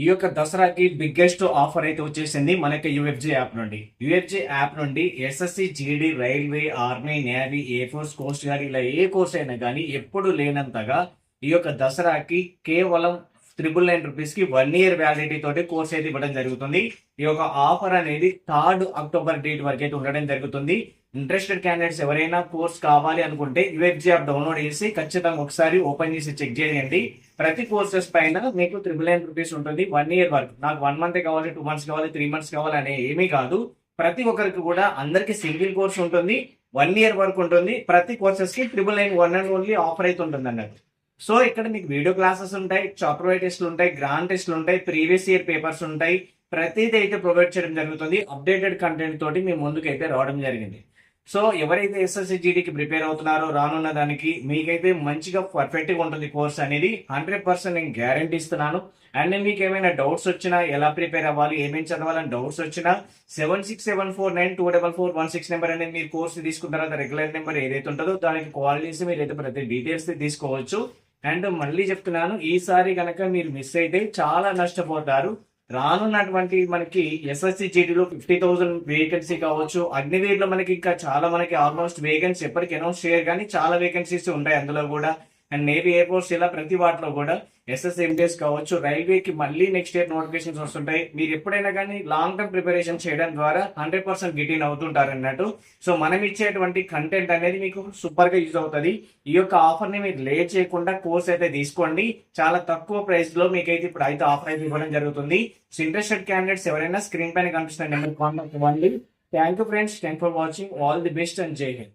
ఈ యొక్క దసరాకి బిగ్గెస్ట్ ఆఫర్ అయితే వచ్చేసింది మనకి యూఎఫ్జే యాప్ నుండి. యూఎఫ్జే యాప్ నుండి SSC GD railway army navy air force coast guard ఇలా ఏ కోర్స్ అయినా కానీ ఎప్పుడు లేనంతగా ఈ యొక్క దసరాకి కేవలం త్రిబుల్ నైన్ రూపీస్కి వన్ ఇయర్ వ్యాలిడిటీ తోటి కోర్స్ అయితే ఇవ్వడం జరుగుతుంది. ఈ యొక్క ఆఫర్ అనేది థర్డ్ అక్టోబర్ డేట్ వరకు అయితే ఉండడం జరుగుతుంది. ఇంట్రెస్టెడ్ క్యాండిడేట్స్ ఎవరైనా కోర్స్ కావాలి అనుకుంటే యూఎఫ్జీ యాప్ డౌన్లోడ్ చేసి ఖచ్చితంగా ఒకసారి ఓపెన్ చేసి చెక్ చేయండి. ప్రతి కోర్సెస్ పైన మీకు త్రిబుల్ నైన్ రూపీస్ ఉంటుంది వన్ ఇయర్ వరకు. నాకు వన్ మంత్ కావాలి టూ మంత్స్ కావాలి త్రీ మంత్స్ కావాలి అనే ఏమీ కాదు. ప్రతి ఒక్కరికి కూడా అందరికి సింగిల్ కోర్స్ ఉంటుంది వన్ ఇయర్ వరకు ఉంటుంది. ప్రతి కోర్సెస్కి triple nine one and only offer అయితే ఉంటుంది అన్నట్టు. సో ఇక్కడ మీకు వీడియో క్లాసెస్ ఉంటాయి చాప్టర్ టెస్ట్లు ఉంటాయి గ్రాండ్ టెస్ట్లు ఉంటాయి ప్రీవియస్ ఇయర్ పేపర్స్ ఉంటాయి. ప్రతిదీ అయితే ప్రొవైడ్ చేయడం జరుగుతుంది. అప్డేటెడ్ కంటెంట్ తోటి మీ ముందుకు అయితే రావడం జరిగింది. సో ఎవరైతే ఎస్ఎస్సిజిడికి ప్రిపేర్ అవుతున్నారో రానున్న దానికి మీకైతే మంచిగా పర్ఫెక్ట్గా ఉంటుంది కోర్స్ అనేది. హండ్రెడ్ పర్సెంట్ నేను గ్యారంటీ ఇస్తున్నాను. అండ్ మీకు ఏమైనా డౌట్స్ వచ్చినా ఎలా ప్రిపేర్ అవ్వాలి ఏమేమి చదవాలని డౌట్స్ వచ్చినా seven six seven four nine two double four one six number అనేది మీరు కోర్స్ తీసుకున్న తర్వాత రెగ్యులర్ నెంబర్ ఏదైతే ఉంటుందో దానికి కాల్ చేసి మీరు అయితే ప్రతి డీటెయిల్స్ తీసుకోవచ్చు. అండ్ మళ్ళీ చెప్తున్నాను ఈసారి కనుక మీరు మిస్ అయితే చాలా నష్టపోతారు. రానున్నటువంటి మనకి ఎస్ఎస్సి జీటీలో ఫిఫ్టీ థౌసండ్ వేకెన్సీ కావచ్చు. అగ్నివీర్లో మనకి ఇంకా చాలా మనకి ఆల్మోస్ట్ వేకెన్సీ ఎప్పటికి అనౌన్స్ చేయరు కానీ చాలా వేకెన్సీస్ ఉంటాయి అందులో కూడా. అండ్ నేవీ ఎయిర్పోర్ట్స్ ఇలా ప్రతి వాటిలో కూడా ఎస్ఎస్ ఎంటీఎస్ కావచ్చు రైల్వేకి మళ్ళీ నెక్స్ట్ ఇయర్ నోటిఫికేషన్స్ వస్తుంటాయి. మీరు ఎప్పుడైనా కానీ లాంగ్ టర్మ్ ప్రిపరేషన్ చేయడం ద్వారా హండ్రెడ్ పర్సెంట్ గిటీన్ అవుతుంటారు అన్నట్టు. సో మనం ఇచ్చేటువంటి కంటెంట్ అనేది మీకు సూపర్గా యూజ్ అవుతుంది. ఈ యొక్క ఆఫర్ని మీరు లేట్ చేయకుండా కోర్స్ అయితే తీసుకోండి. చాలా తక్కువ ప్రైస్లో ఇప్పుడు అయితే ఆఫర్ అయితే ఇవ్వడం జరుగుతుంది. సో ఇంట్రెస్టెడ్ క్యాండిడేట్స్ ఎవరైనా స్క్రీన్ పైన కనిపిస్తున్న నెంబర్ కాంటాక్ట్ ఇవ్వండి thank you friends thank for watching all the best and జై హింద్